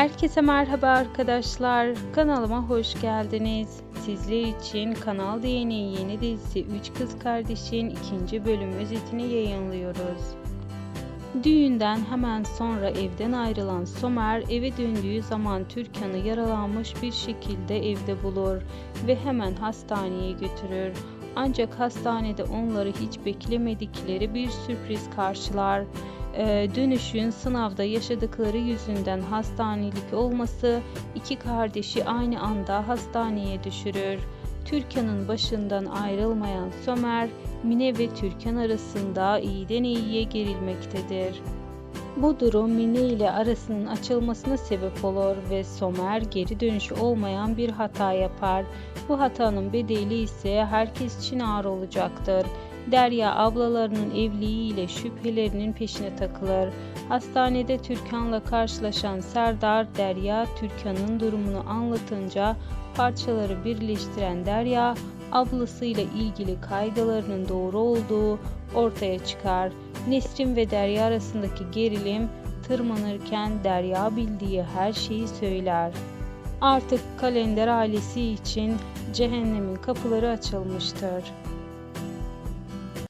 Herkese merhaba arkadaşlar. Kanalıma hoş geldiniz. Sizler için Kanal D'nin yeni dizisi Üç Kız Kardeş'in ikinci bölüm özetini yayınlıyoruz. Düğünden hemen sonra evden ayrılan Somer eve döndüğü zaman Türkan'ı yaralanmış bir şekilde evde bulur ve hemen hastaneye götürür. Ancak hastanede onları hiç beklemedikleri bir sürpriz karşılar. Ee, dönüşün sınavda yaşadıkları yüzünden hastanelik olması iki kardeşi aynı anda hastaneye düşürür. Türkan'ın başından ayrılmayan Somer, Mine ve Türkan arasında iyiden iyiye gerilmektedir. Bu durum Mine ile arasının açılmasına sebep olur ve Somer geri dönüşü olmayan bir hata yapar. Bu hatanın bedeli ise herkes için ağır olacaktır. Derya ablalarının evliliğiyle şüphelerinin peşine takılır. Hastanede Türkan'la karşılaşan Serdar, Derya Türkan'ın durumunu anlatınca parçaları birleştiren Derya, ablasıyla ilgili kaygılarının doğru olduğu ortaya çıkar. Nesrin ve Derya arasındaki gerilim tırmanırken Derya bildiği her şeyi söyler. Artık kalender ailesi için cehennemin kapıları açılmıştır.